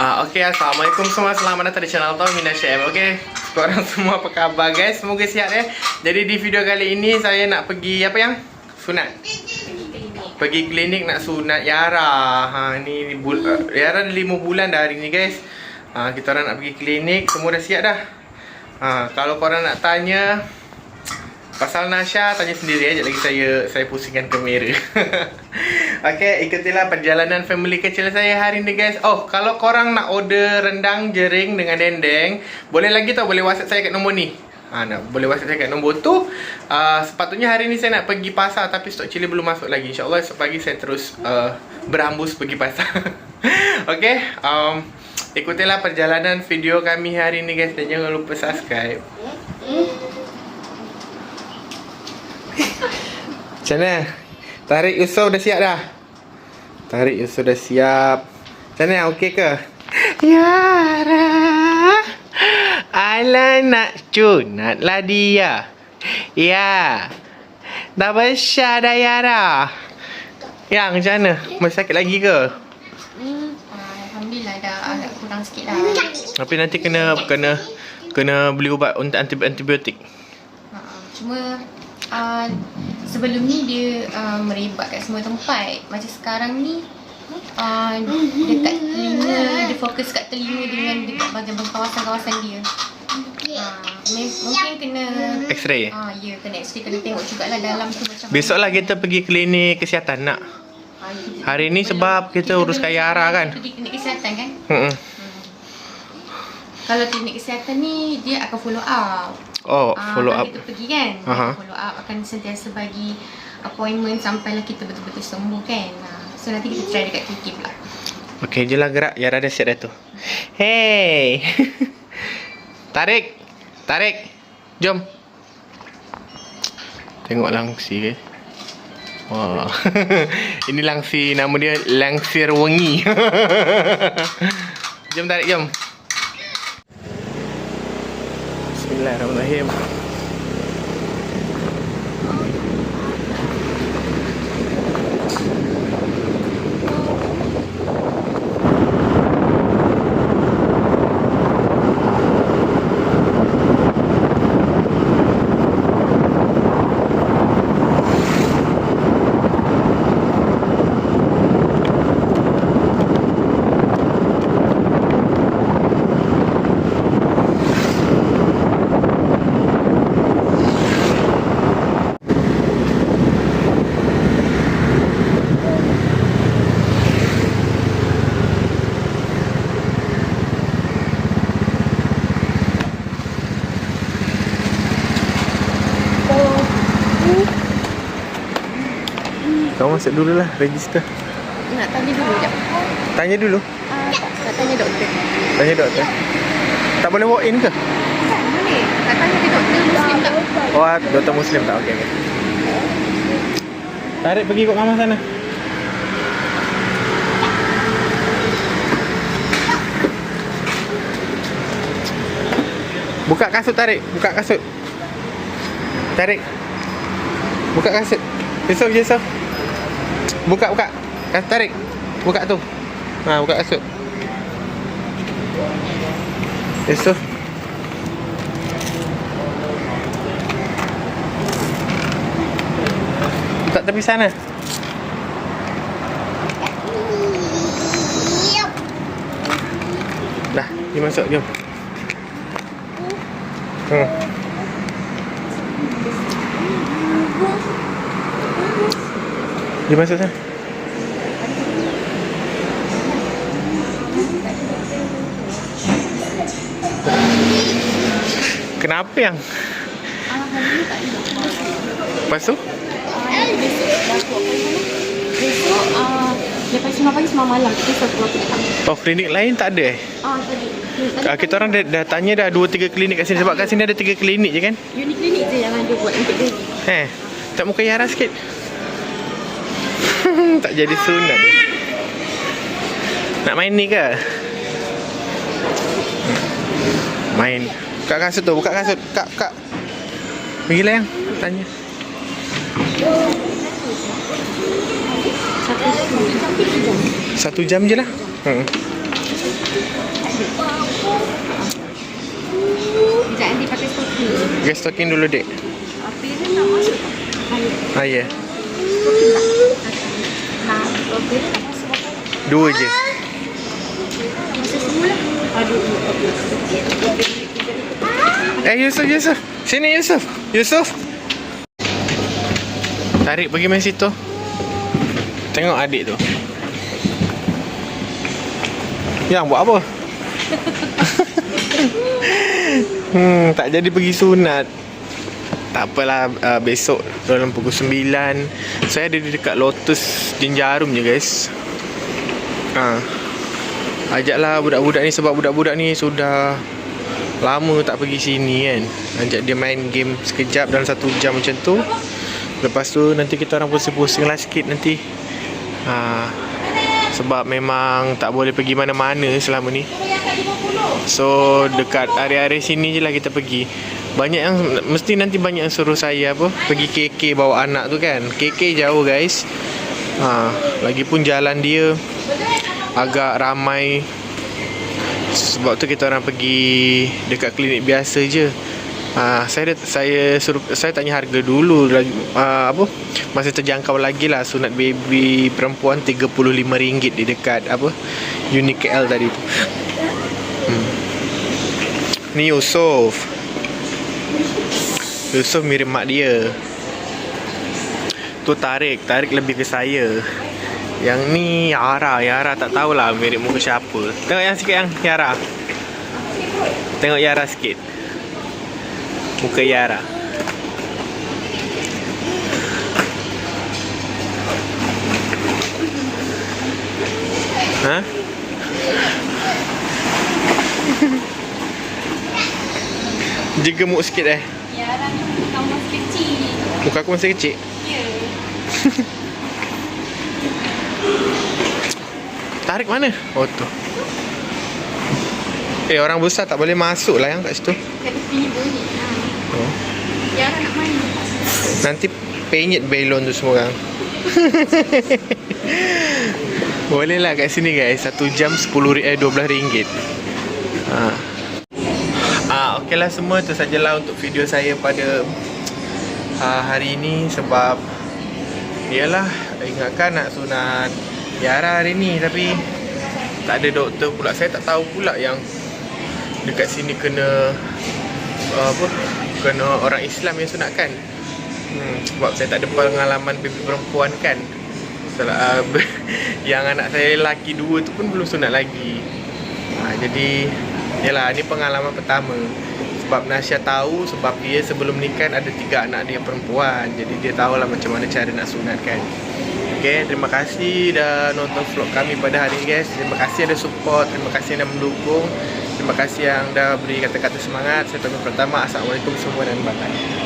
Ah, okay, Assalamualaikum semua. Selamat datang di channel Tom Mina Syam. Okay, korang semua apa khabar guys? Semoga sihat ya. Jadi di video kali ini saya nak pergi apa yang? Sunat. Pergi klinik nak sunat Yara. Ha ni bul uh, Yara 5 bulan dah hari ni guys. Ha kita orang nak pergi klinik, semua dah siap dah. Ha kalau korang nak tanya Pasal Nasha tanya sendiri aja lagi saya saya pusingkan kamera. Okey, ikutilah perjalanan family kecil saya hari ni guys. Oh, kalau korang nak order rendang jering dengan dendeng, boleh lagi tau boleh WhatsApp saya kat nombor ni. Ha, nak, boleh WhatsApp saya kat nombor tu. Uh, sepatutnya hari ni saya nak pergi pasar tapi stok cili belum masuk lagi. InsyaAllah esok pagi saya terus uh, berhambus pergi pasar. Okey, um, ikutilah perjalanan video kami hari ni guys dan jangan lupa subscribe. Macam mana? Tarik Yusof dah siap dah? Tarik Yusof dah siap. Macam mana? Okey ke? Yara. Ala nak cunatlah dia. Ya. Dah besar dah Yara. Yang macam mana? Masih sakit lagi ke? Hmm, Alhamdulillah dah agak kurang sikit lah. Tapi nanti kena kena kena beli ubat untuk anti- antibiotik. Ha, cuma uh, sebelum ni dia uh, merebak kat semua tempat. Macam sekarang ni uh, dekat telinga, dia fokus kat telinga dengan dekat bahagian kawasan-kawasan dia. Uh, mungkin kena X-ray. Ah ya, kena x-ray kena tengok jugalah dalam tu macam Besoklah kita pergi klinik kesihatan nak. Ah, ya, kita- Hari ni sebab kita uruskan belum Yara kan. Pergi klinik kesihatan kan? Hmm. Kalau klinik kesihatan ni dia akan follow up. Oh, Ah, follow up. kita pergi kan uh follow up akan sentiasa bagi appointment sampailah kita betul-betul sembuh kan uh, so nanti kita try dekat KK pula Okey, je lah gerak. Yara dah siap dah tu. Hey. Tarik. Tarik. Jom. Tengok langsi ke. Wah. Ini langsi nama dia langsir wengi. jom tarik jom. Bismillahirrahmanirrahim. Kau masuk dulu lah register. nak tanya dulu jap Tanya dulu. uh, nak tanya doktor Tanya doktor. Tak boleh walk in ke? kan boleh nak tanya ke doktor muslim tak Oh, doktor muslim tak? Okey okey. Tarik pergi kot kamar sana. Buka kasut tarik, buka kasut. Tarik. Buka kasut. Yusuf, Yusuf. Buka, buka. Kas tarik. Buka tu. Ha, buka kasut. Yusuf. Letak tepi sana. Dah, dia masuk, jom. Hmm. Dia masuk sana. Kenapa yang? Lepas tu? Besok besok uh, lepas 5 pagi semalam malam kita satu datang Oh, klinik lain tak ada eh? ah kita orang dah, dah tanya dah 2-3 klinik kat sini Sebab kat sini ada 3 klinik je kan Unit klinik je yang ada buat untuk baby. Eh, tak muka Yara sikit Tak jadi sunat dia Nak main ni ke? Main Buka kasut tu, buka kasut Kak, kak Pergilah yang Tanya Satu jam. Je lah hmm. Sekejap nanti pakai stocking. Okay, stocking dulu dek. Apa dia nak masuk? Ah, ya. Stocking Dua je. Eh, Yusuf, Yusuf. Sini, Yusuf. Yusuf. Tarik pergi main situ. Tengok adik tu. Yang buat apa? hmm, tak jadi pergi sunat. Tak apalah uh, besok dalam pukul 9 Saya ada di dekat Lotus Jinjarum je guys. Ha. Ajaklah budak-budak ni sebab budak-budak ni sudah Lama tak pergi sini kan? Ajak dia main game sekejap dalam satu jam macam tu. Lepas tu nanti kita orang pusing-pusing lah sikit nanti. Ha. Sebab memang tak boleh pergi mana-mana selama ni. So dekat area-area sini je lah kita pergi Banyak yang Mesti nanti banyak yang suruh saya apa Pergi KK bawa anak tu kan. KK jauh guys. Ha, Lagipun jalan dia Agak ramai. Sebab tu kita orang pergi Dekat klinik biasa je. Ha, saya saya suruh saya tanya harga dulu lagi uh, apa masih terjangkau lagi lah. Sunat baby perempuan RM35 di dekat apa Unique KL tadi tu. Ni Yusof Yusof mirip mak dia. Tu Tarik Tarik lebih ke saya. Yang ni Yara. Yara tak tahulah mirip muka siapa. Tengok yang sikit yang. Yara. Tengok Yara sikit. Muka Yara. Ha? Dia gemuk sikit eh Ni kamu masih kecil. Muka aku masih kecil Ya. Tarik mana? Oh tu Eh orang besar tak boleh masuk lah yang kat situ Kat tepi ni bunyi. Ha. oh. Ya, nak main. Nanti penyet belon tu semua orang Boleh lah kat sini guys Satu jam 10 ri- eh 12 ringgit ha. Ah, Okey lah semua tu sajalah untuk video saya pada uh, hari ini Sebab Yalah ingatkan nak sunat Yara hari ni. Tapi Tak ada doktor pula. Saya tak tahu pula yang Dekat sini kena uh, Apa Kena orang Islam yang sunatkan hmm, Sebab saya tak ada pengalaman baby perempuan kan. Salah, uh, Yang anak saya lelaki dua tu pun belum sunat lagi. Ha, Jadi Yalah ni pengalaman pertama Sebab Nasya tahu Sebab dia sebelum ni kan Ada tiga anak dia perempuan. Jadi dia tahulah macam mana cara nak sunat kan Okay, terima kasih dah nonton vlog kami pada hari ini guys. Terima kasih ada support, terima kasih yang dah mendukung. Terima kasih yang dah beri kata-kata semangat. Saya Tommy pertama. Assalamualaikum semua dan bye